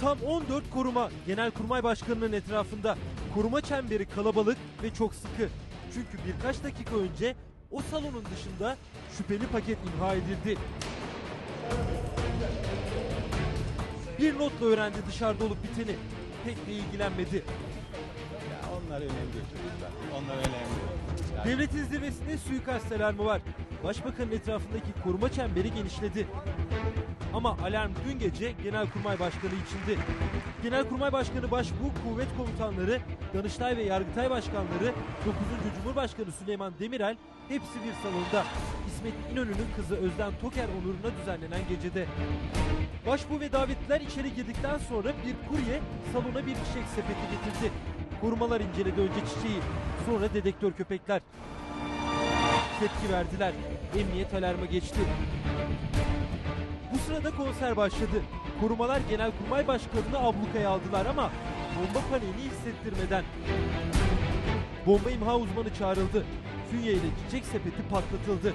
Tam 14 koruma Genelkurmay Başkanı'nın etrafında. Koruma çemberi kalabalık ve çok sıkı. Çünkü birkaç dakika önce o salonun dışında şüpheli paket imha edildi. Bir notla öğrendi dışarıda olup biteni. Pek de ilgilenmedi. Ya onlar önemli değil çocuklar. Onlar önemli. Yani Devletin zirvesinde suikast alarmı var. Başbakanın etrafındaki koruma çemberi genişledi. Ama alarm dün gece Genelkurmay Başkanı içindi. Genelkurmay Başkanı Başbuğ, kuvvet komutanları, Danıştay ve Yargıtay Başkanları, 9. Cumhurbaşkanı Süleyman Demirel hepsi bir salonda. İsmet İnönü'nün kızı Özlem Toker onuruna düzenlenen gecede. Başbuğ ve davetliler içeri girdikten sonra bir kurye salona bir çiçek sepeti getirdi. Korumalar inceledi önce çiçeği, sonra dedektör köpekler. Tepki verdiler. Emniyet alarma geçti. Bu sırada konser başladı. Korumalar Genelkurmay Başkanı'nı ablukaya aldılar ama bomba paniğini hissettirmeden. Bomba imha uzmanı çağrıldı. Fünye ile çiçek sepeti patlatıldı.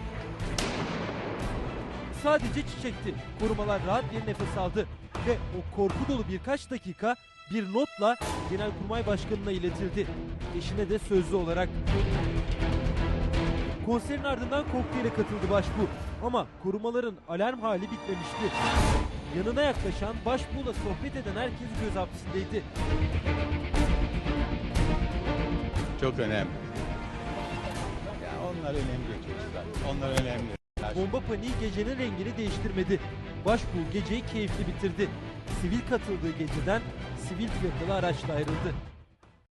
Sadece çiçekti. Korumalar rahat bir nefes aldı. Ve o korku dolu birkaç dakika bir notla Genelkurmay Başkanı'na iletildi. Eşine de sözlü olarak. Konserin ardından kokteyle katıldı Başbuğ. Ama korumaların alarm hali bitmemişti. Yanına yaklaşan Başbuğ'la sohbet eden herkes göz hapsindeydi. çok önemli. Ya onlar önemli çocuklar. Onlar önemli. Bomba paniği gecenin rengini değiştirmedi. Başbuğ geceyi keyifli bitirdi. Sivil katıldığı geceden sivil plakalı araçla ayrıldı.